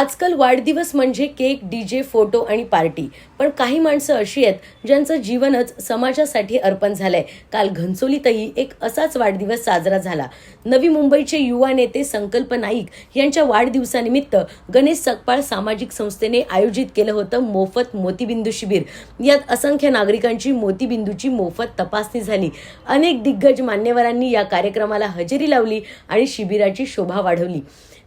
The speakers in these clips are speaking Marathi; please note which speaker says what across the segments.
Speaker 1: आजकाल वाढदिवस म्हणजे केक डीजे फोटो आणि पार्टी. पण काही माणसं अशी आहेत ज्यांचं जीवनच समाजासाठी अर्पण झालंय. काल घनसोलीतही एक असाच वाढदिवस साजरा झाला. नवी मुंबईचे युवा नेते संकल्प नाईक यांच्या वाढदिवसानिमित्त गणेश सकपाळ सामाजिक संस्थेने आयोजित केलं होतं मोफत मोतीबिंदू शिबिर. यात असंख्य नागरिकांची मोतीबिंदूची मोफत तपासणी झाली. अनेक दिग्गज मान्यवरांनी या कार्यक्रमाला हजेरी लावली आणि शिबिराची शोभा वाढवली.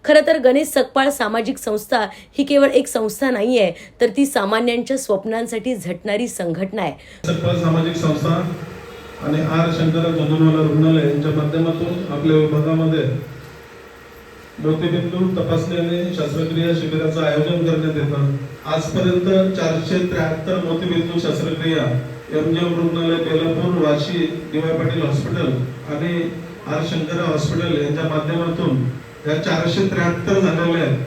Speaker 1: खरं तर गणेश सकपाळ सामाजिक संस्था ही केवळ एक संस्था नाही आहे तर ती सामान्यांच्या स्वप्नांसाठी झटणारी संघटना आहे.
Speaker 2: सकपाळ सामाजिक संस्था आणि आर शंकर जननवाला रुग्णालय यांच्या माध्यमातून आपल्या विभागामध्ये मोतीबिंदू तपासणी आणि शस्त्रक्रिया शिबिराचं आयोजन करण्यात येतं. आजपर्यंत चारशे त्र्याहत्तर मोतीबिंदू शस्त्रक्रिया एम जी एम रुग्णालय Belapur Vashi D Y Patil hospital आणि आर शंकर हॉस्पिटल यांच्या माध्यमातून या चारशे त्र्याहत्तर झालेल्या आहेत.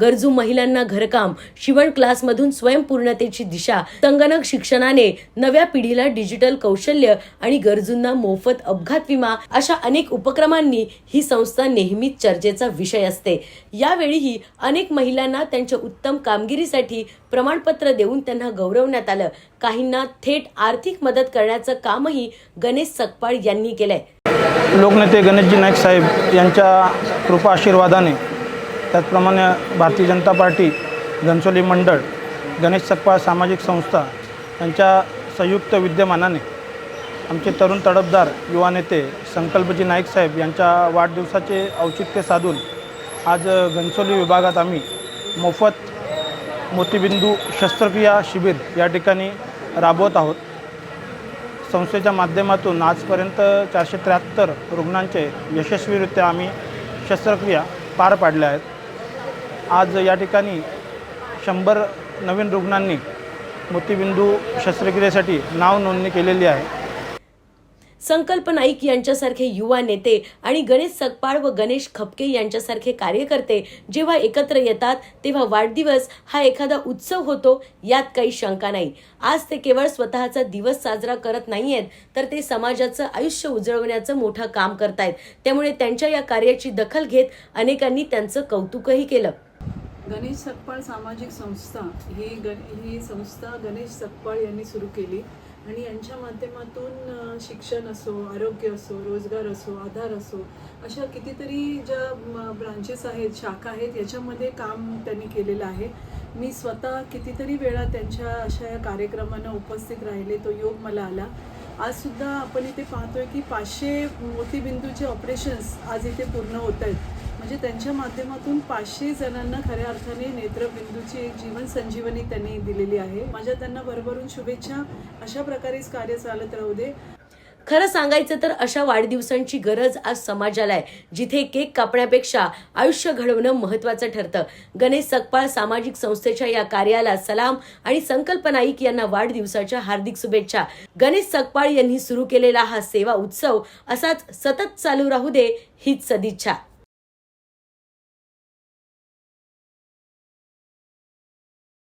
Speaker 1: गरजू महिलांना घरकाम शिवण क्लासमधून स्वयंपूर्णतेची दिशा संगणक शिक्षणाने नव्या पिढीला डिजिटल कौशल्य आणि गरजूंना मोफत अपघात विमा अशा अनेक उपक्रमांनी ही संस्था नेहमीच चर्चेचा विषय असते. यावेळीही अनेक महिलांना त्यांच्या उत्तम कामगिरीसाठी प्रमाणपत्र देऊन त्यांना गौरवण्यात आलं. काहींना थेट आर्थिक मदत करण्याचं कामही गणेश सकपाळ यांनी केलंय.
Speaker 3: लोकनेते गणेशजी नाईक साहेब यांच्या कृपा आशीर्वादाने. त्याचप्रमाणे भारतीय जनता पार्टी घनसोली मंडळ गणेश सकपाळ सामाजिक संस्था यांच्या संयुक्त विद्यमानाने आमचे तरुण तडफदार युवा नेते संकल्पजी नाईक साहेब यांच्या वाढदिवसाचे औचित्य साधून आज घनसोली विभागात आम्ही मोफत मोतीबिंदू शस्त्रक्रिया शिबिर या ठिकाणी राबवत आहोत. संस्थेच्या माध्यमातून आजपर्यंत चारशे त्र्याहत्तर रुग्णांचे यशस्वीरित्या आम्ही शस्त्रक्रिया पार पाडल्या आहेत. आज या ठिकाणी शंभर नवीन रुग्णांनी मोतीबिंदू शस्त्रक्रियेसाठी नाव नोंदणी केलेली आहे.
Speaker 1: संकल्प नाईक यांच्यासारखे युवा नेते आणि गणेश सकपाळ व गणेश खपके यांच्यासारखे कार्यकर्ते जेव्हा एकत्र येतात तेव्हा वाढदिवस हा एखादा उत्सव होतो यात काही शंका नाही. आज ते केवळ स्वतःचा दिवस साजरा करत नाहीयेत तर ते समाजाचं आयुष्य उजळवण्याचं मोठं काम करतायत. त्यामुळे त्यांच्या या कार्याची दखल घेत अनेकांनी त्यांचं कौतुकही केलं.
Speaker 4: गणेश सकपाळ सामाजिक संस्था ही गण ही संस्था गणेश सकपाळ यांनी सुरू केली. आणि यांच्या माध्यमातून शिक्षण असो आरोग्य असो रोजगार असो आधार असो अशा कितीतरी ज्या ब्रांचेस आहेत शाखा आहेत याच्यामध्ये काम त्यांनी केलेलं आहे. मी स्वतः कितीतरी वेळा त्यांच्या अशा या कार्यक्रमांना उपस्थित राहिले तो योग मला आला. आजसुद्धा आपण इथे पाहतोय की पाचशे मोतीबिंदूचे ऑपरेशन्स आज इथे पूर्ण होत आहेत. म्हणजे त्यांच्या माध्यमातून पाचशे जणांना खऱ्या अर्थाने नेत्रबिंदूची एक जीवन संजीवनी त्यांनी दिलेली आहे. माझ्या त्यांना भरभरून शुभेच्छा. अशा प्रकारेच कार्य चालत राहू दे.
Speaker 1: खरं सांगायचं तर अशा वाढदिवसांची गरज आज समाजाला आहे. जिथे केक कापण्यापेक्षा आयुष्य घडवणं महत्वाचं ठरतं. गणेश सकपाळ सामाजिक संस्थेच्या या कार्याला सलाम आणि संकल्प नाईक यांना वाढदिवसाच्या हार्दिक शुभेच्छा. गणेश सकपाळ यांनी सुरू केलेला हा सेवा उत्सव असाच सतत चालू राहू दे हीच सदिच्छा.